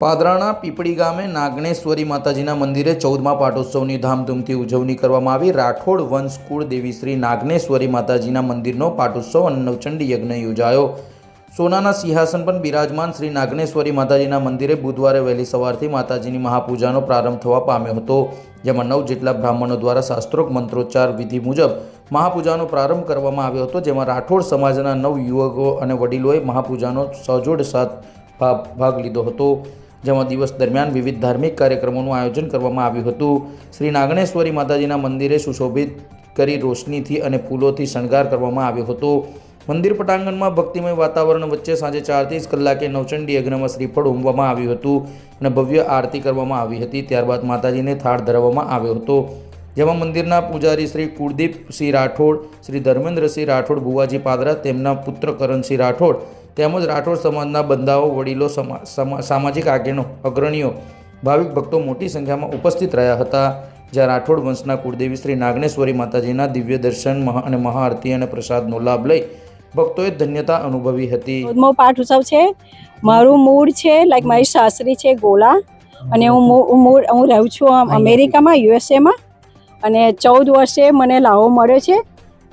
પાદરાના પીપળી ગામે નાગણેશ્વરી માતાજીના મંદિરે ચૌદમા પાટોત્સવની ધામધૂમથી ઉજવણી કરવામાં આવી. રાઠોડ વંશ કુળ દેવી શ્રી નાગણેશ્વરી માતાજીના મંદિરનો પાટોત્સવ અને નવચંડી યજ્ઞ યોજાયો. સોનાના સિંહાસન પર બિરાજમાન શ્રી નાગણેશ્વરી માતાજીના મંદિરે બુધવારે વહેલી સવારથી માતાજીની મહાપૂજાનો પ્રારંભ થવા પામ્યો હતો. જેમાં નવ જેટલા બ્રાહ્મણો દ્વારા શાસ્ત્રોક મંત્રોચ્ચાર વિધિ મુજબ મહાપૂજાનો પ્રારંભ કરવામાં આવ્યો હતો. જેમાં રાઠોડ સમાજના નવ યુવકો અને વડીલોએ મહાપૂજાનો સજોડ સાથ ભાગ લીધો હતો. જેમાં દિવસ દરમિયાન વિવિધ ધાર્મિક કાર્યક્રમોનું આયોજન કરવામાં આવ્યું હતું. શ્રી નાગણેશ્વરી માતાજીના મંદિરે સુશોભિત કરી રોશનીથી અને ફૂલોથી શણગાર કરવામાં આવ્યો હતો. મંદિર પટાંગણમાં ભક્તિમય વાતાવરણ વચ્ચે સાંજે ચારત્રીસ કલાકે નવચંડી યજ્ઞમાં શ્રીફળ ઉમવામાં આવ્યું હતું અને ભવ્ય આરતી કરવામાં આવી હતી. ત્યારબાદ માતાજીને થાળ ધરવામાં આવ્યો હતો. જેમાં મંદિરના પૂજારી શ્રી કુળદીપસિંહ રાઠોડ, શ્રી ધર્મેન્દ્રસિંહ રાઠોડ, ભુવાજી પાદરા, તેમના પુત્ર કરણસિંહ રાઠોડ તેમજ રાઠોડ સમાજના બંધાઓ વડીલો સમા- સમા- સામાજિક આગેનો અગ્રણીઓ ભાવિક ભક્તો મોટી સંખ્યામાં ઉપસ્થિત રહ્યા હતા. જ્યાં રાઠોડ વંશના કુળદેવી શ્રી નાગનેશ્વરી માતાજીના દિવ્ય દર્શન મહા અને મહાઆરતી અને પ્રસાદનો લાભ લઈ ભક્તોએ ધન્યતા અનુભવી હતી. પાઠ ઉત્સવ છે. મારું મૂળ છે લાઈક મારી સાસરી છે ગોલા. અને હું મૂળ હું રહું છું અમેરિકામાં યુએસએમાં અને ચૌદ વર્ષે મને લાવો મળ્યો છે.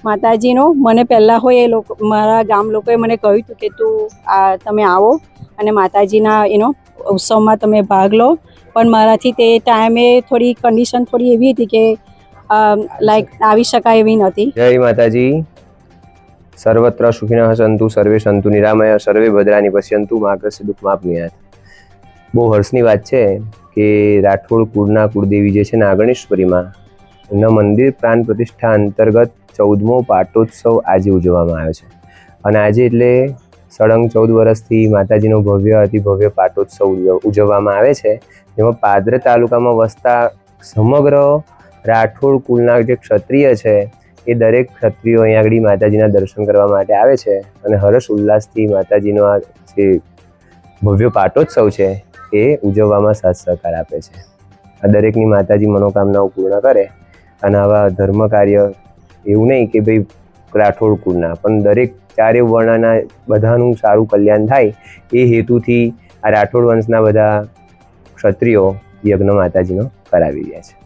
માતાજીનો. મને પહેલાં હોય એ લોકો, મારા ગામ લોકોએ મને કહ્યું હતું કે તું આ, તમે આવો અને માતાજીના એનો ઉત્સવમાં તમે ભાગ લો. પણ મારાથી તે ટાઈમે થોડી કન્ડિશન થોડી એવી હતી કે લાઈક આવી શકાય એવી નહોતી. જય માતાજી. સર્વત્ર સુખીના સંતુ, સર્વે સંતુ નિરામય, સર્વે ભદ્રાની પશ્યંતુ માકસ્ય દુઃખ માપનીયાત બહુ હર્ષની વાત છે કે રાઠોડ, કુળના કુળદેવી જે છે નાગણેશ્વરીમાં એમના મંદિર પ્રાણ પ્રતિષ્ઠા અંતર્ગત ચૌદમો પાટોત્સવ આજે ઉજવવામાં આવ્યો છે. અને આજે એટલે સળંગ ચૌદ વર્ષથી માતાજીનો ભવ્ય અતિ ભવ્ય પાટોત્સવ ઉજવ- ઉજવવામાં આવે છે. જેમાં પાદર તાલુકામાં વસતા સમગ્ર રાઠોડ કુલના જે ક્ષત્રિય છે, એ દરેક ક્ષત્રિયો અહીંયા આગળ માતાજીના દર્શન કરવા માટે આવે છે. અને હર્ષ ઉલ્લાસથી માતાજીનો આ જે ભવ્ય પાટોત્સવ છે, એ ઉજવવામાં સાથ સહકાર આપે છે. આ દરેકની માતાજી મનોકામનાઓ પૂર્ણ કરે. અને આવા ધર્મ કાર્ય એવું નહીં કે ભાઈ રાઠોડ કુળના પણ દરેક ચારે વર્ણના બધાનું સારું કલ્યાણ થાય એ હેતુથી આ રાઠોડ વંશના બધા ક્ષત્રિયો યજ્ઞ માતાજીનો કરાવી રહ્યા છે.